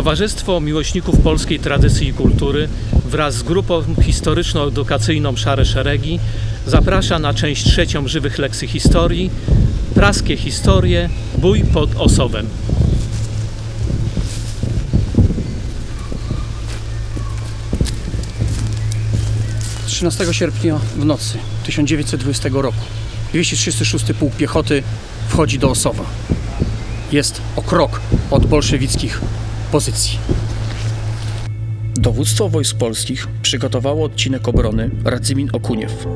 Towarzystwo Miłośników Polskiej Tradycji i Kultury wraz z grupą historyczno-edukacyjną Szare Szeregi zaprasza na część trzecią żywych lekcji historii Praskie historie, bój pod Osowem. 13 sierpnia w nocy 1920 roku 236 Pułk Piechoty wchodzi do Osowa. Jest o krok od bolszewickich pozycji. Dowództwo wojsk polskich przygotowało odcinek obrony Radzymin Okuniew.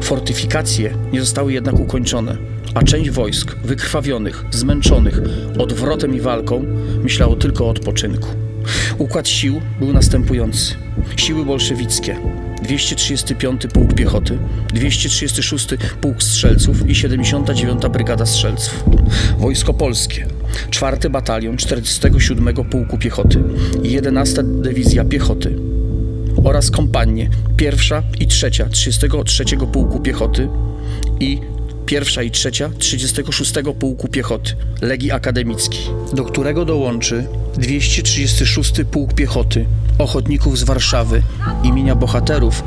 Fortyfikacje nie zostały jednak ukończone, a część wojsk wykrwawionych, zmęczonych odwrotem i walką myślało tylko o odpoczynku. Układ sił był następujący. Siły bolszewickie 235 Pułk Piechoty, 236 Pułk Strzelców i 79 Brygada Strzelców. Wojsko Polskie 4 Batalion 47 Pułku Piechoty i 11 Dywizja Piechoty oraz kompanie pierwsza i trzecia 33 Pułku Piechoty i pierwsza i trzecia 36 Pułku Piechoty Legii Akademickiej, do którego dołączy 236 Pułk Piechoty Ochotników z Warszawy imienia bohaterów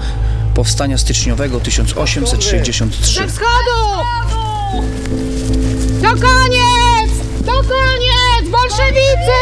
Powstania Styczniowego 1863. Ze wschodu! To koniec! To koniec! Bolszewicy!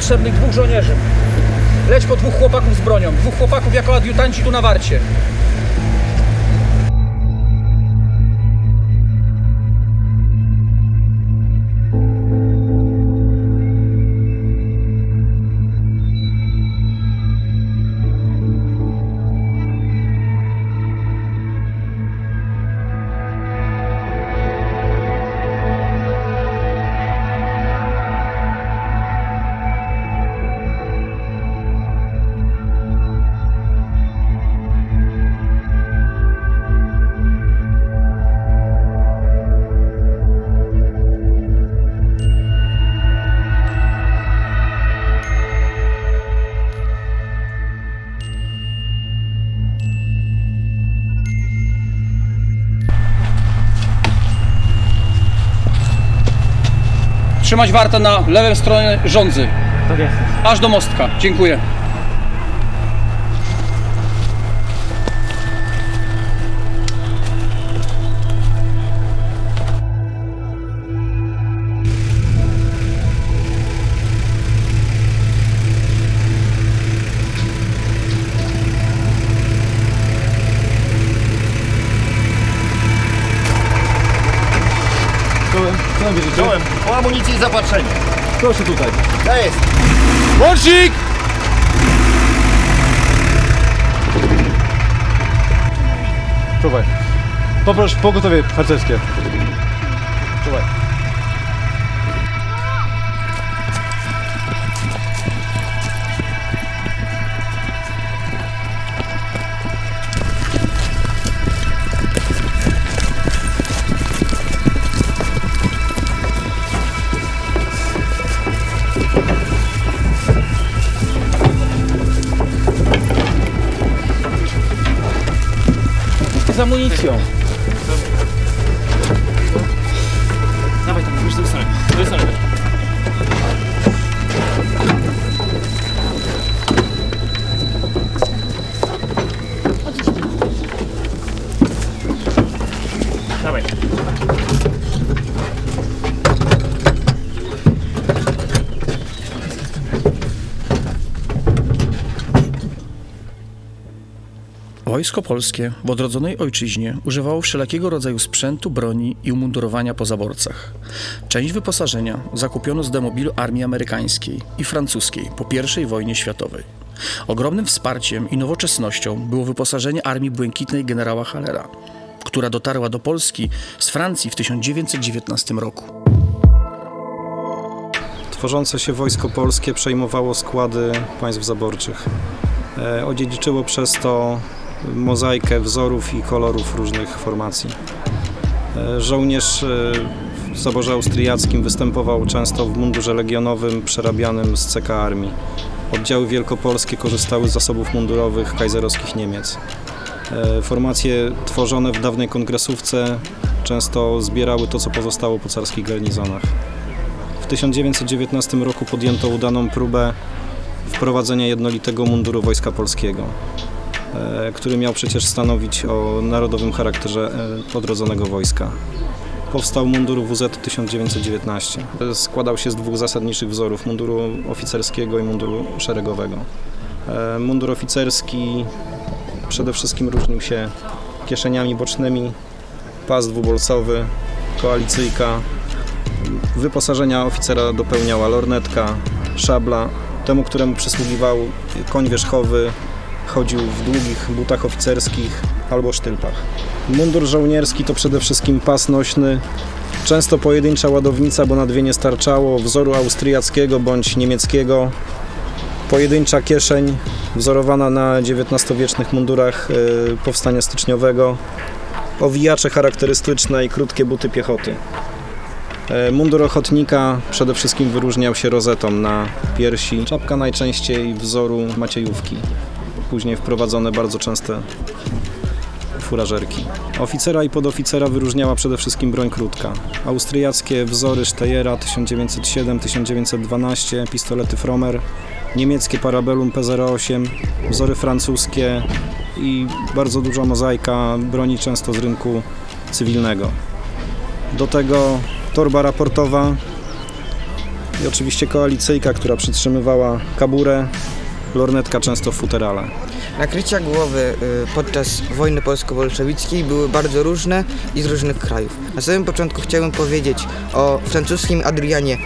Potrzebnych dwóch żołnierzy. Leć po dwóch chłopaków z bronią. Dwóch chłopaków jako adiutanci tu na warcie. Trzymać wartę na lewą stronie rządzy. Tak jest. Aż do mostka. Dziękuję. Czołem, po amunicji i zapatrzenie. Proszę tutaj. To jest. Łącznik! Czuwaj. Poproś pogotowie harcerskie. Czuwaj. Z Wojsko polskie w odrodzonej ojczyźnie używało wszelakiego rodzaju sprzętu, broni i umundurowania po zaborcach. Część wyposażenia zakupiono z demobilu armii amerykańskiej i francuskiej po I wojnie światowej. Ogromnym wsparciem i nowoczesnością było wyposażenie armii błękitnej generała Hallera, która dotarła do Polski z Francji w 1919 roku. Tworzące się Wojsko Polskie przejmowało składy państw zaborczych. E, Odziedziczyło przez to mozaikę wzorów i kolorów różnych formacji. E, Żołnierz e, w zaborze austriackim występował często w mundurze legionowym przerabianym z CK Armii. Oddziały wielkopolskie korzystały z zasobów mundurowych kajzerowskich Niemiec. E, Formacje tworzone w dawnej kongresówce często zbierały to, co pozostało po carskich garnizonach. W 1919 roku podjęto udaną próbę wprowadzenia jednolitego munduru Wojska Polskiego, który miał przecież stanowić o narodowym charakterze e, odrodzonego wojska. Powstał mundur WZ 1919. Składał się z dwóch zasadniczych wzorów, munduru oficerskiego i munduru szeregowego. E, Mundur oficerski przede wszystkim różnił się kieszeniami bocznymi, pas dwubolcowy, koalicyjka, Wyposażenia oficera dopełniała lornetka, szabla. Temu, któremu przysługiwał koń wierzchowy, chodził w długich butach oficerskich albo sztylpach. Mundur żołnierski to przede wszystkim pas nośny, często pojedyncza ładownica, bo na dwie nie starczało, wzoru austriackiego bądź niemieckiego, pojedyncza kieszeń wzorowana na XIX-wiecznych mundurach y, powstania styczniowego, owijacze charakterystyczne i krótkie buty piechoty. E, Mundur ochotnika przede wszystkim wyróżniał się rozetą na piersi. Czapka najczęściej wzoru maciejówki. Później wprowadzone bardzo częste furażerki. Oficera i podoficera wyróżniała przede wszystkim broń krótka. Austriackie wzory Steyera 1907-1912, pistolety Fromer, niemieckie Parabellum P08, wzory francuskie i bardzo duża mozaika broni często z rynku cywilnego. Do tego torba raportowa i oczywiście koalicyjka, która przytrzymywała kaburę, lornetka często w futerale. Nakrycia głowy y, podczas wojny polsko-bolszewickiej były bardzo różne i z różnych krajów. Na samym początku chciałbym powiedzieć o francuskim Adrianie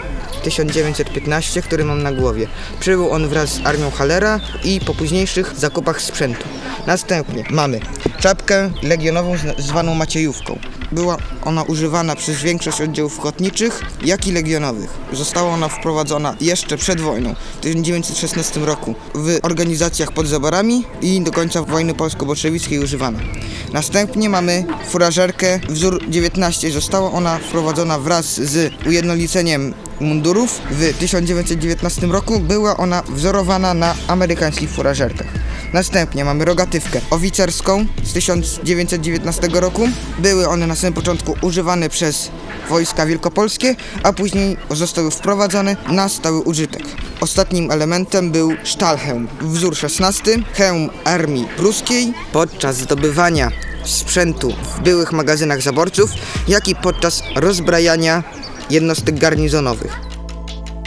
1915, który mam na głowie. Przybył on wraz z armią Hallera i po późniejszych zakupach sprzętu. Następnie mamy czapkę legionową zwaną Maciejówką. Była ona używana przez większość oddziałów ochotniczych, jak i legionowych. Została ona wprowadzona jeszcze przed wojną, w 1916 roku, w organizacjach pod zaborami i do końca wojny polsko-bolszewickiej używana. Następnie mamy furażerkę wzór 19. Została ona wprowadzona wraz z ujednoliceniem mundurów. W 1919 roku była ona wzorowana na amerykańskich furażerkach. Następnie mamy rogatywkę oficerską z 1919 roku. Były one na samym początku używane przez wojska wielkopolskie, a później zostały wprowadzone na stały użytek. Ostatnim elementem był sztalhełm, wzór 16, hełm armii pruskiej. Podczas zdobywania sprzętu w byłych magazynach zaborców, jak i podczas rozbrajania jednostek garnizonowych.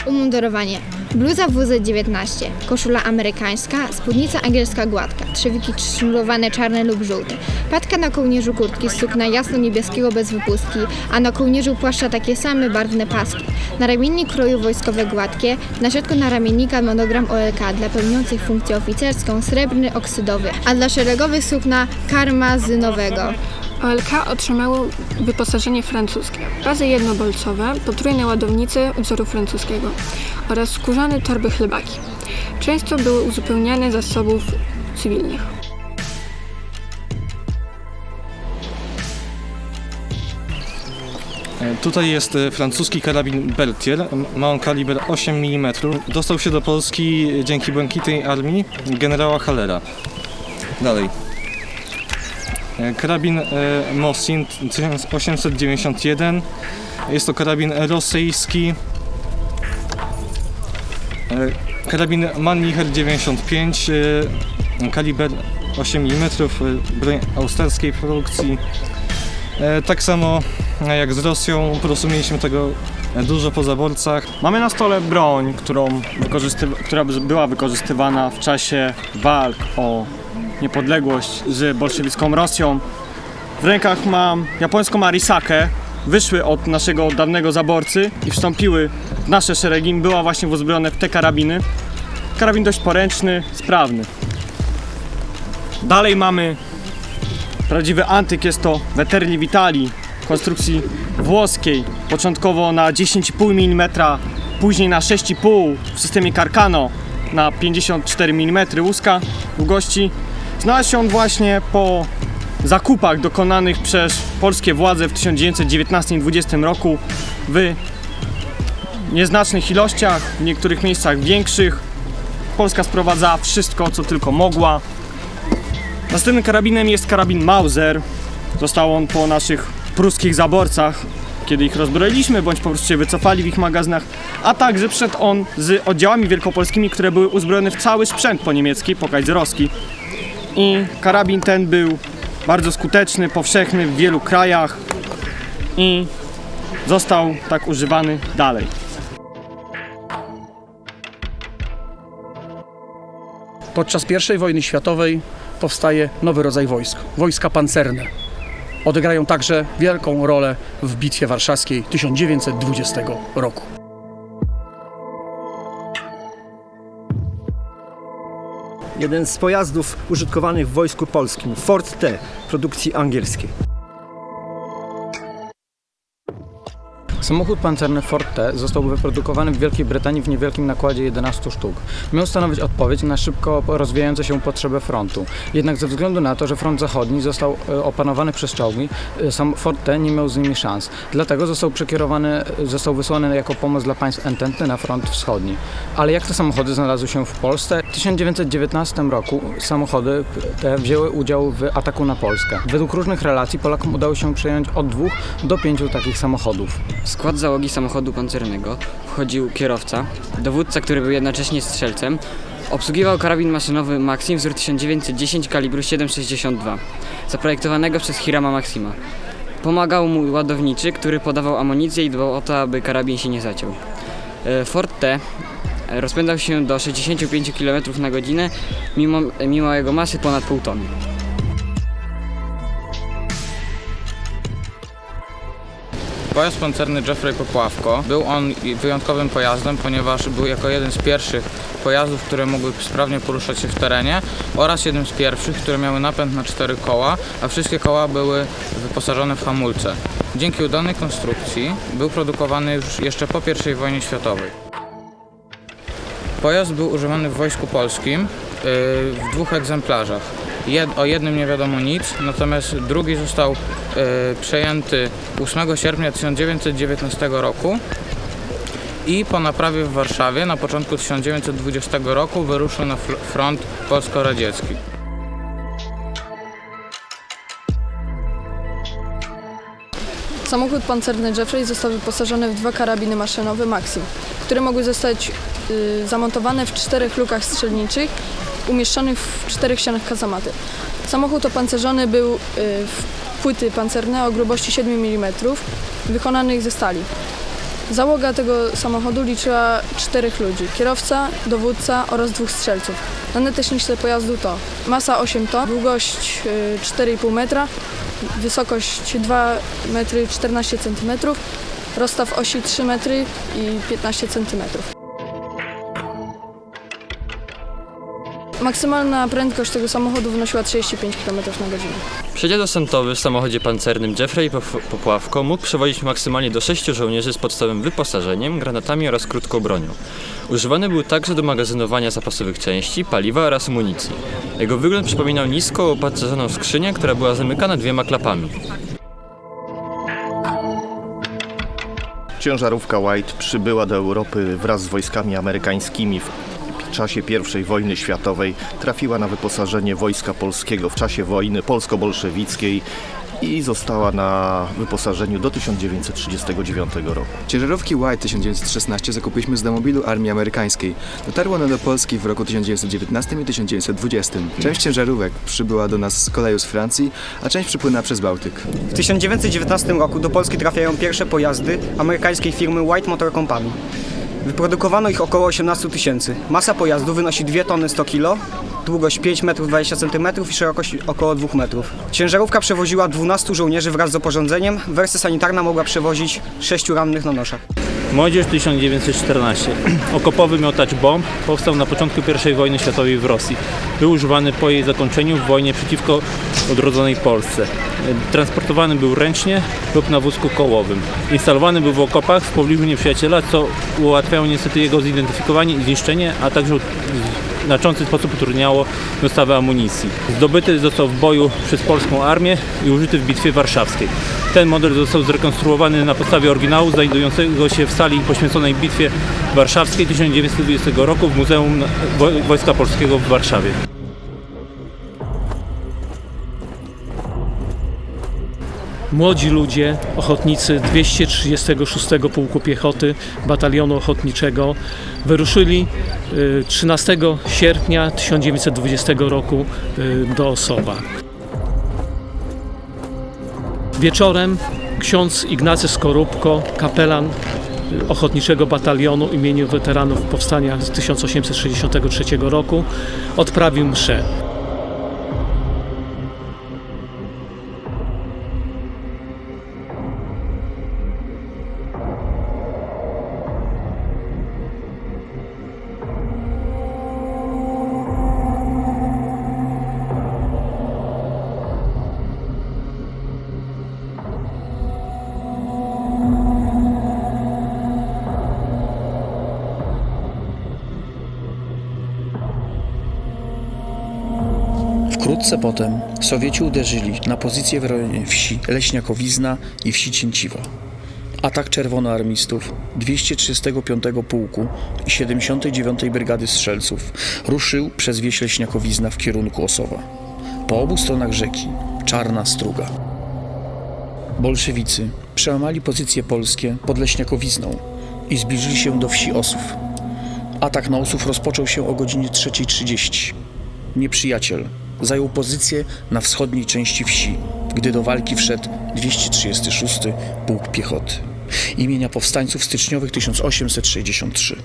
Umundurowanie. Bluza WZ-19, koszula amerykańska, spódnica angielska gładka, trzewiki sznurowane czarne lub żółte, patka na kołnierzu kurtki sukna jasno-niebieskiego bez wypustki, a na kołnierzu płaszcza takie same barwne paski. Na ramiennik kroju wojskowe gładkie, na środku na ramiennika monogram OLK dla pełniących funkcję oficerską srebrny oksydowy, a dla szeregowych sukna karmazynowego. OLK otrzymało wyposażenie francuskie, bazy jednobolcowe, potrójne ładownice wzoru francuskiego oraz skórzane torby chlebaki. Często były uzupełniane zasobów cywilnych. E, Tutaj jest e, francuski karabin Berthier. Ma on kaliber 8 mm. Dostał się do Polski dzięki błękitnej armii generała Hallera. Dalej. E, Karabin e, Mosin 1891. Jest to karabin rosyjski. E, Karabin Mannlicher 95, e, kaliber 8 mm, broń austriackiej produkcji. Tak samo jak z Rosją, po prostu mieliśmy tego dużo po zaborcach. Mamy na stole broń, którą która by- była wykorzystywana w czasie walk o niepodległość z bolszewicką Rosją. W rękach mam japońską Arisakę. Wyszły od naszego dawnego zaborcy i wstąpiły w nasze szeregi. Była właśnie uzbrojone w te karabiny. Karabin dość poręczny, sprawny. Dalej mamy prawdziwy antyk, jest to Veterli Vitali konstrukcji włoskiej, początkowo na 10,5 mm, później na 6,5 w systemie Carcano na 54 mm łuska długości. Znalazł się on właśnie po zakupach dokonanych przez polskie władze w 1919 i 20 roku w nieznacznych ilościach, w niektórych miejscach większych. Polska sprowadzała wszystko, co tylko mogła. Następnym karabinem jest karabin Mauser. Został on po naszych pruskich zaborcach, kiedy ich rozbroiliśmy, bądź po prostu się wycofali w ich magazynach, a także przed on z oddziałami wielkopolskimi, które były uzbrojone w cały sprzęt po niemiecki, po kaiserowski. I karabin ten był bardzo skuteczny, powszechny w wielu krajach i został tak używany dalej. Podczas I wojny światowej powstaje nowy rodzaj wojsk wojska pancerne. Odegrają także wielką rolę w Bitwie Warszawskiej 1920 roku. Jeden z pojazdów użytkowanych w Wojsku Polskim, Ford T, produkcji angielskiej. Samochód pancerny Ford T został wyprodukowany w Wielkiej Brytanii w niewielkim nakładzie 11 sztuk. Miał stanowić odpowiedź na szybko rozwijające się potrzeby frontu. Jednak ze względu na to, że front zachodni został e, opanowany przez czołgi, e, sam Ford T nie miał z nimi szans. Dlatego został przekierowany, e, został wysłany jako pomoc dla państw ententny na front wschodni. Ale jak te samochody znalazły się w Polsce? W 1919 roku samochody te wzięły udział w ataku na Polskę. Według różnych relacji Polakom udało się przejąć od dwóch do pięciu takich samochodów. Skład załogi samochodu pancernego wchodził kierowca, dowódca, który był jednocześnie strzelcem, obsługiwał karabin maszynowy Maxim wzór 1910 kalibru 7,62, zaprojektowanego przez Hirama Maxima. Pomagał mu ładowniczy, który podawał amunicję i dbał o to, aby karabin się nie zaciął. E, Ford T rozpędzał się do 65 km na godzinę, mimo, mimo jego masy ponad pół tony. Pojazd pancerny Jeffrey Popławko był on wyjątkowym pojazdem, ponieważ był jako jeden z pierwszych pojazdów, które mogły sprawnie poruszać się w terenie oraz jednym z pierwszych, które miały napęd na cztery koła, a wszystkie koła były wyposażone w hamulce. Dzięki udanej konstrukcji był produkowany już jeszcze po I wojnie światowej. Pojazd był używany w Wojsku Polskim yy, w dwóch egzemplarzach. Jed, o jednym nie wiadomo nic, natomiast drugi został yy, przejęty 8 sierpnia 1919 roku i po naprawie w Warszawie na początku 1920 roku wyruszył na fr- front polsko-radziecki. Samochód pancerny Jeffrey został wyposażony w dwa karabiny maszynowe Maxim, które mogły zostać y, zamontowane w czterech lukach strzelniczych umieszczonych w czterech ścianach kazamaty. Samochód opancerzony był y, w płyty pancerne o grubości 7 mm, wykonanych ze stali. Załoga tego samochodu liczyła czterech ludzi, kierowca, dowódca oraz dwóch strzelców. Dane techniczne pojazdu to masa 8 ton, długość y, 4,5 metra, wysokość 2 metry 14 cm, rozstaw osi 3 metry i 15 cm. Maksymalna prędkość tego samochodu wynosiła 35 km na godzinę. Przedział dostępowy w samochodzie pancernym Jeffrey Pop- Popławko mógł przewozić maksymalnie do 6 żołnierzy z podstawowym wyposażeniem, granatami oraz krótką bronią. Używany był także do magazynowania zapasowych części, paliwa oraz amunicji. Jego wygląd przypominał nisko opancerzoną skrzynię, która była zamykana dwiema klapami. Ciężarówka White przybyła do Europy wraz z wojskami amerykańskimi w czasie I wojny światowej trafiła na wyposażenie Wojska Polskiego w czasie wojny polsko-bolszewickiej i została na wyposażeniu do 1939 roku. Ciężarówki White 1916 zakupiliśmy z demobilu armii amerykańskiej. Dotarły one do Polski w roku 1919 i 1920. Część ciężarówek przybyła do nas z koleju z Francji, a część przypłynęła przez Bałtyk. W 1919 roku do Polski trafiają pierwsze pojazdy amerykańskiej firmy White Motor Company. Wyprodukowano ich około 18 tysięcy. Masa pojazdu wynosi 2 tony 100 kg, długość 5 metrów 20 cm i szerokość około 2 metrów. Ciężarówka przewoziła 12 żołnierzy wraz z oporządzeniem. Wersja sanitarna mogła przewozić 6 rannych na noszach. Młodzież 1914. Okopowy miotacz bomb powstał na początku I wojny światowej w Rosji. Był używany po jej zakończeniu w wojnie przeciwko odrodzonej Polsce. Transportowany był ręcznie lub na wózku kołowym. Instalowany był w okopach w pobliżu nieprzyjaciela, co ułatwiało niestety jego zidentyfikowanie i zniszczenie, a także znaczący sposób utrudniało dostawę amunicji. Zdobyty został w boju przez polską armię i użyty w bitwie warszawskiej. Ten model został zrekonstruowany na podstawie oryginału znajdującego się w sali poświęconej bitwie warszawskiej 1920 roku w Muzeum Wo- Wojska Polskiego w Warszawie. Młodzi ludzie, ochotnicy 236 Pułku Piechoty Batalionu Ochotniczego wyruszyli y, 13 sierpnia 1920 roku y, do Osowa. Wieczorem ksiądz Ignacy Skorupko, kapelan y, Ochotniczego Batalionu imieniu weteranów powstania z 1863 roku, odprawił mszę. Wkrótce potem Sowieci uderzyli na pozycje w rejonie wsi Leśniakowizna i wsi Cięciwa. Atak czerwonoarmistów 235 Pułku i 79 Brygady Strzelców ruszył przez wieś Leśniakowizna w kierunku Osowa. Po obu stronach rzeki Czarna Struga. Bolszewicy przełamali pozycje polskie pod Leśniakowizną i zbliżyli się do wsi Osów. Atak na Osów rozpoczął się o godzinie 3.30. Nieprzyjaciel zajął pozycję na wschodniej części wsi, gdy do walki wszedł 236 Pułk Piechoty imienia powstańców styczniowych 1863.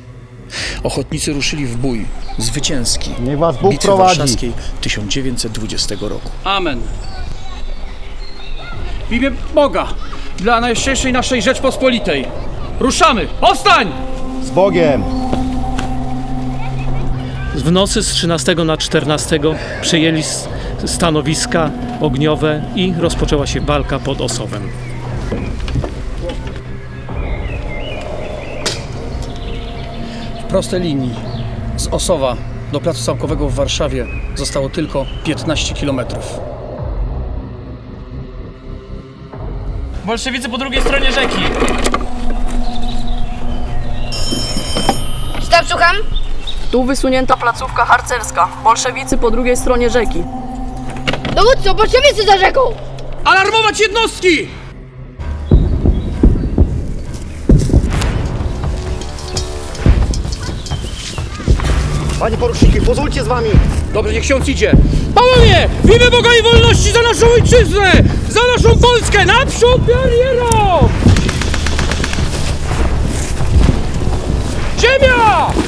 Ochotnicy ruszyli w bój zwycięski Niech was Bóg Bitwy prowadzi. Warszawskiej 1920 roku. Amen. W imię Boga, dla najszczęśliwszej naszej Rzeczpospolitej. Ruszamy! Powstań! Z Bogiem! W nocy z 13 na 14 przejęli stanowiska ogniowe i rozpoczęła się walka pod Osowem. W prostej linii z Osowa do Placu Zamkowego w Warszawie zostało tylko 15 kilometrów. Bolszewicy po drugiej stronie rzeki. Sztab, słucham? Tu wysunięta placówka harcerska. Bolszewicy po drugiej stronie rzeki. Dowódco, bolszewicy za rzeką! Alarmować jednostki! Panie poruczniku, pozwólcie z wami! Dobrze, niech ksiądz idzie. Panowie! W imię Boga i wolności za naszą ojczyznę! Za naszą Polskę! Naprzód barierą! Ziemia!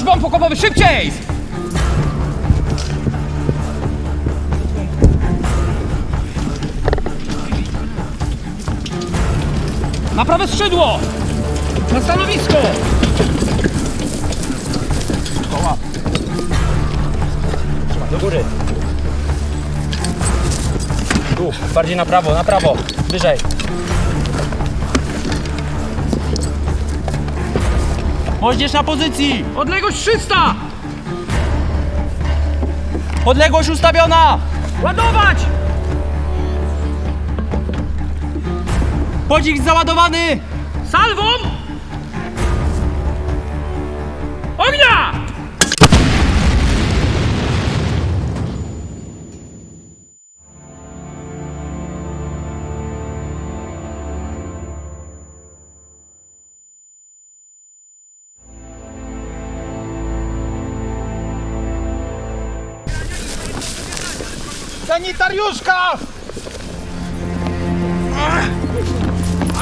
Bomb okopowy, szybciej! Na prawe skrzydło! Na stanowisko! Koła. Do góry. Tu, bardziej na prawo, na prawo. Wyżej. Moździerz na pozycji! Odległość 300! Odległość ustawiona! Ładować! Pocisk załadowany! Salwą! Ognia!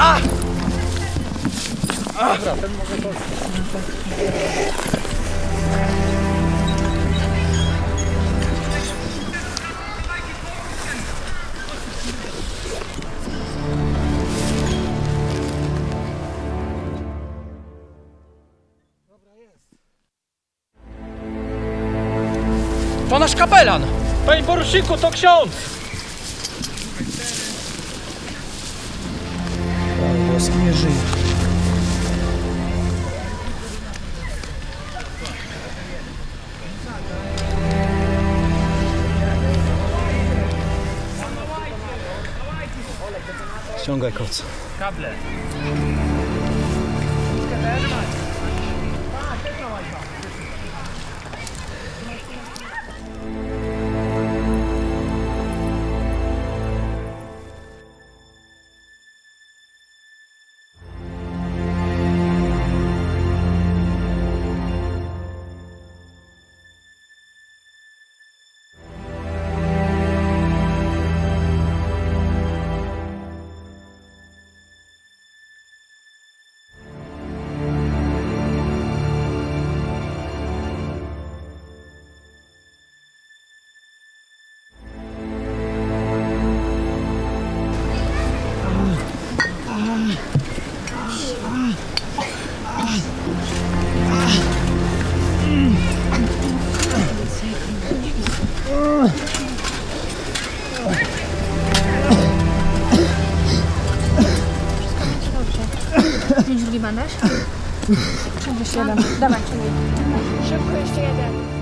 Ah! Dobra, ten może to... To nasz kapelan! Panie poruczniku, to ksiądz! Włoski nie żyje. Ściągaj koc. Kable. Jeszcze jeden? Dawaj. Szybko jeszcze jeden.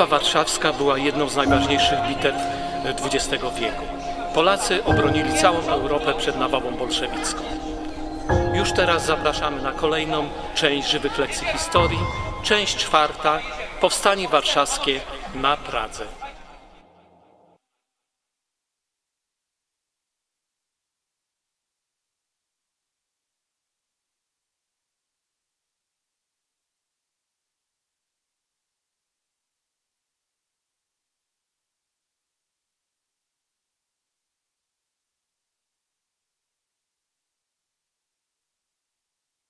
Bitwa Warszawska była jedną z najważniejszych bitew XX wieku. Polacy obronili całą Europę przed nawałą bolszewicką. Już teraz zapraszamy na kolejną część żywych lekcji historii, część czwarta Powstanie Warszawskie na Pradze.